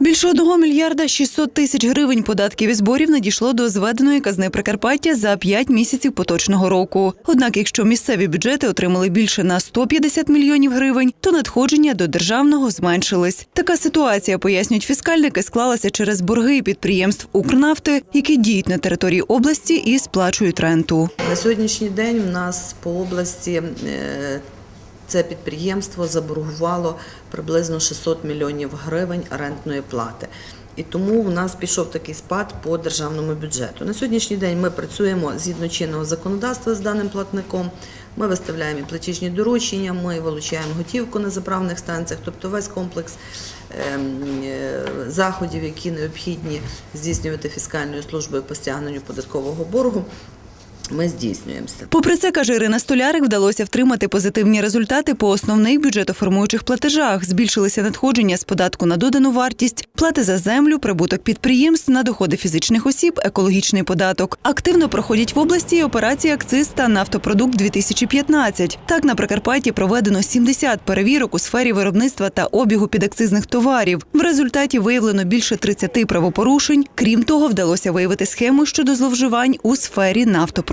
Більше одного мільярда 600 тисяч гривень податків і зборів надійшло до зведеної казни Прикарпаття за 5 місяців поточного року. Однак, якщо місцеві бюджети отримали більше на 150 мільйонів гривень, то надходження до державного зменшились. Така ситуація, пояснюють фіскальники, склалася через борги підприємств Укрнафти, які діють на території області і сплачують ренту. На сьогоднішній день у нас по області е, це підприємство заборгувало приблизно 600 мільйонів гривень рентної плати. І тому у нас пішов такий спад по державному бюджету. На сьогоднішній день ми працюємо згідно чинного законодавства з даним платником. Ми виставляємо платіжні доручення, ми вилучаємо готівку на заправних станціях, тобто весь комплекс ем, е, заходів, які необхідні здійснювати фіскальною службою по стягненню податкового боргу. Ми здійснюємося. Попри це, каже Ірина Столярик, вдалося втримати позитивні результати по основних бюджетоформуючих платежах. Збільшилися надходження з податку на додану вартість, плати за землю, прибуток підприємств на доходи фізичних осіб, екологічний податок. Активно проходять в області операції акциз та нафтопродукт 2015 Так на Прикарпатті проведено 70 перевірок у сфері виробництва та обігу підакцизних товарів. В результаті виявлено більше 30 правопорушень. Крім того, вдалося виявити схему щодо зловживань у сфері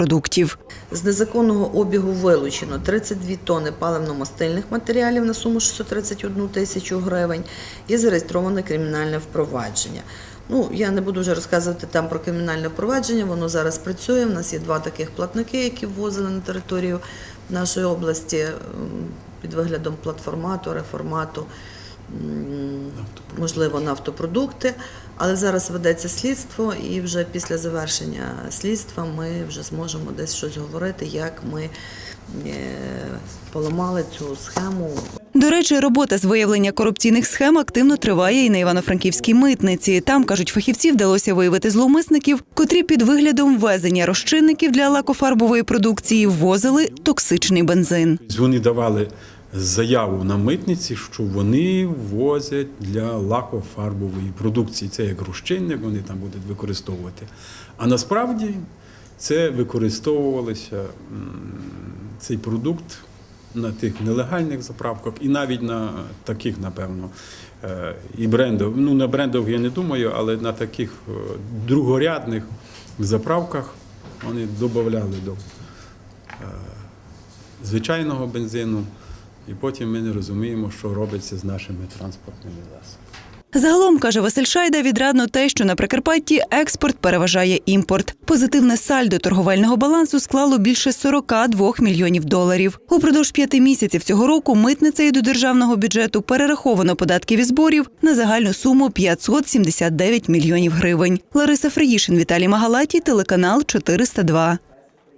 нафтопродуктів. З незаконного обігу вилучено 32 тонни паливно-мастильних матеріалів на суму 631 тисячу гривень і зареєстроване кримінальне впровадження. Ну, я не буду вже розказувати там про кримінальне впровадження, воно зараз працює. У нас є два таких платники, які ввозили на територію нашої області під виглядом платформату, реформату, можливо, нафтопродукти. Але зараз ведеться слідство, і вже після завершення слідства ми вже зможемо десь щось говорити, як ми е, поламали цю схему. До речі, робота з виявлення корупційних схем активно триває і на Івано-Франківській митниці. Там кажуть, фахівці вдалося виявити зловмисників, котрі під виглядом ввезення розчинників для лакофарбової продукції ввозили токсичний бензин. Вони давали заяву на митниці, що вони возять для лакофарбової продукції. Це як розчинник, вони там будуть використовувати. А насправді це використовувалося цей продукт на тих нелегальних заправках і навіть на таких, напевно, е, і брендов. Ну, на брендових я не думаю, але на таких е, другорядних заправках вони додавали до звичайного бензину, і потім ми не розуміємо, що робиться з нашими транспортними засобами. Загалом каже Василь Шайда, відрадно те, що на Прикарпатті експорт переважає імпорт. Позитивне сальдо торговельного балансу склало більше 42 мільйонів доларів. Упродовж п'яти місяців цього року митницею до державного бюджету перераховано податків і зборів на загальну суму 579 мільйонів гривень. Лариса Фриїшин, Віталій Магалатій, телеканал 402.